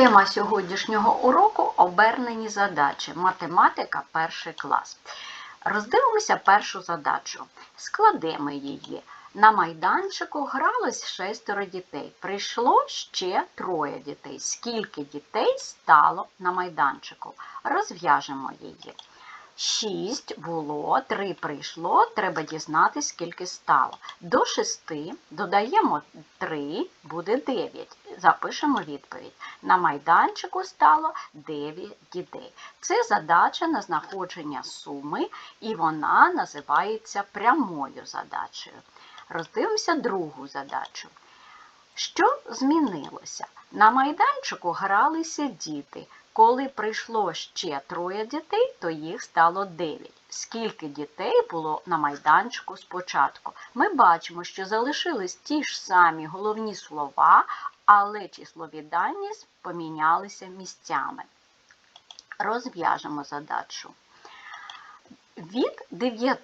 Тема сьогоднішнього уроку обернені задачі. Математика, перший клас. Роздивимося першу задачу. Складемо її. На майданчику гралось шестеро дітей. Прийшло ще троє дітей. Скільки дітей стало на майданчику? Розв'яжемо її. Шість було, три прийшло, треба дізнатися, скільки стало. До шести додаємо три, буде дев'ять. Запишемо відповідь. На майданчику стало 9 дітей. Це задача на знаходження суми, і вона називається прямою задачею. Роздивимося другу задачу. Що змінилося? На майданчику гралися діти. Коли прийшло ще троє дітей, то їх стало 9. Скільки дітей було на майданчику спочатку? Ми бачимо, що залишились ті ж самі головні слова, але числові дані помінялися місцями. Розв'яжемо задачу. Від 9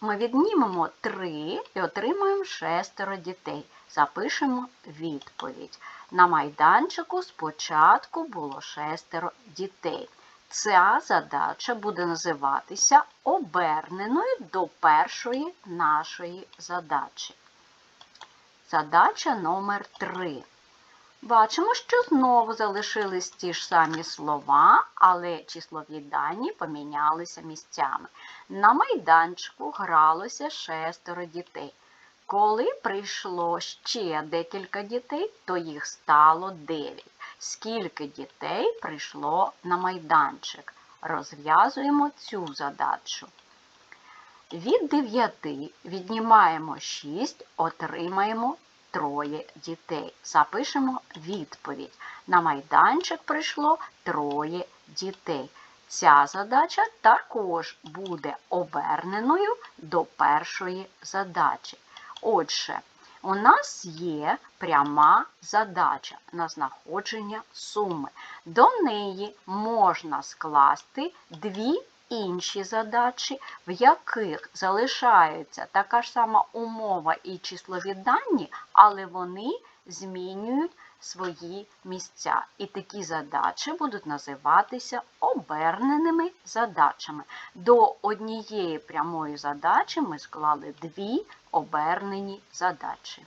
ми віднімемо 3 і отримаємо шестеро дітей. Запишемо відповідь. На майданчику спочатку було шестеро дітей. Ця задача буде називатися оберненою до першої нашої задачі. Задача номер 3. Бачимо, що знову залишились ті ж самі слова, але числові дані помінялися місцями. На майданчику гралося шестеро дітей. Коли прийшло ще декілька дітей, то їх стало 9. Скільки дітей прийшло на майданчик? Розв'язуємо цю задачу. Від 9 віднімаємо 6, отримаємо троє дітей. Запишемо відповідь. На майданчик прийшло троє дітей. Ця задача також буде оберненою до першої задачі. Отже, у нас є пряма задача на знаходження суми. До неї можна скласти дві інші задачі, в яких залишається така ж сама умова і числові дані, але вони змінюють свої місця. І такі задачі будуть називатися оберненими задачами. До однієї прямої задачі ми склали дві обернені задачі.